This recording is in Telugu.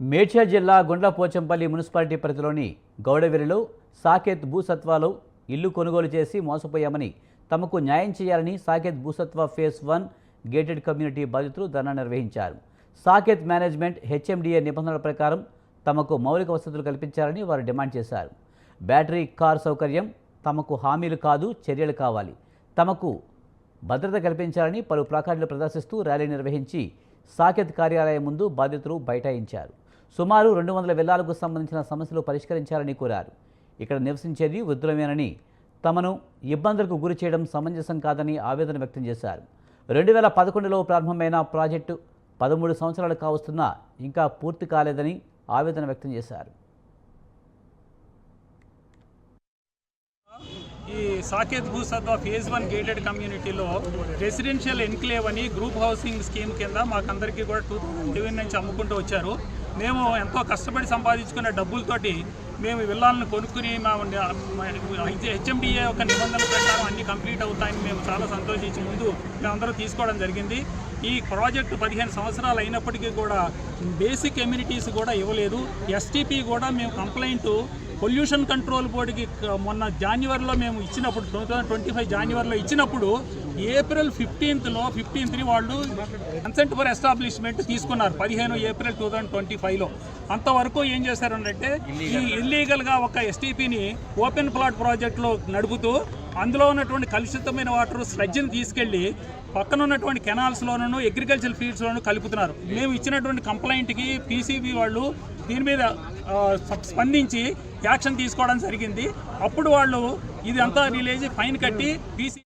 మేడ్చల్ జిల్లా గుండ్లపోచంపల్లి మున్సిపాలిటీ పరిధిలోని గౌడవెల్లిలో సాకేత్ భూసత్వాలు ఇల్లు కొనుగోలు చేసి మోసపోయామని తమకు న్యాయం చేయాలని Saket Bhusatva phase one gated community బాధితులు ధర్నా నిర్వహించారు. సాకేత్ మేనేజ్మెంట్ హెచ్ఎండిఏ నిబంధనల ప్రకారం తమకు మౌలిక వసతులు కల్పించాలని వారు డిమాండ్ చేశారు. బ్యాటరీ కార్ సౌకర్యం తమకు హామీలు కాదు చర్యలు కావాలి. తమకు భద్రత కల్పించాలని పలు ప్లాకార్డులు ప్రదర్శిస్తూ ర్యాలీ నిర్వహించి సాకేత్ కార్యాలయం ముందు బాధితులు బైఠాయించారు. సుమారు రెండు వందల విల్లాలకు సంబంధించిన సమస్యలు పరిష్కరించాలని కోరారు. ఇక్కడ నివసించేది వృద్ధులమేనని తమను ఇబ్బందులకు గురి చేయడం సమంజసం కాదని ఆవేదన వ్యక్తం చేశారు. రెండు వేల పదకొండులో ప్రారంభమైన ప్రాజెక్టు పదమూడు సంవత్సరాలు కావస్తున్నా ఇంకా పూర్తి కాలేదని ఆవేదన వ్యక్తం చేశారు ఈ Saket Bhusatva phase one gated కమ్యూనిటీలో రెసిడెన్షియల్ ఎన్క్లేవ్ అని గ్రూప్ హౌసింగ్ స్కీమ్ కింద మాకందరికీ కూడా టూ థౌసండ్ నుంచి అమ్ముకుంటూ వచ్చారు. మేము ఎంతో కష్టపడి సంపాదించుకున్న డబ్బులతోటి మేము విల్లాలను కొనుక్కుని మా హెచ్ఎండిఏ యొక్క నిబంధనల ప్రకారం అన్ని కంప్లీట్ అవుతాయని మేము చాలా సంతోషించి ముందు మేమందరూ తీసుకోవడం జరిగింది. ఈ ప్రాజెక్టు పదిహేను సంవత్సరాలు అయినప్పటికీ కూడా బేసిక్ ఎమ్యూనిటీస్ కూడా ఇవ్వలేదు. ఎస్టీపీ కూడా మేము కంప్లైంట్ పొల్యూషన్ కంట్రోల్ బోర్డుకి మొన్న జాన్యువరిలో మేము ఇచ్చినప్పుడు టూ థౌజండ్ ట్వంటీ ఫైవ్ జాన్యువరిలో ఇచ్చినప్పుడు ఏప్రిల్ ఫిఫ్టీన్త్లో ఫిఫ్టీన్త్ని వాళ్ళు కన్సెంట్ ఫర్ ఎస్టాబ్లిష్మెంట్ తీసుకున్నారు పదిహేను ఏప్రిల్ టూ థౌజండ్ ట్వంటీ ఫైవ్లో. అంతవరకు ఏం చేశారంటే ఈ ఇల్లీగల్గా ఒక ఎస్టీపీని ఓపెన్ ప్లాట్ ప్రాజెక్ట్లో నడుపుతూ అందులో ఉన్నటువంటి కలుషితమైన వాటర్ స్లడ్జ్ని తీసుకెళ్ళి పక్కన ఉన్నటువంటి కెనాల్స్లోనూ అగ్రికల్చర్ ఫీల్డ్స్లోనూ కలుపుతున్నారు. మేము ఇచ్చినటువంటి కంప్లైంట్కి పీసీబీ వాళ్ళు దీని మీద స్పందించి యాక్షన్ తీసుకోవడం జరిగింది. అప్పుడు వాళ్ళు ఇది అంతా రిలీజ్ ఫైన్ కట్టి బీసీ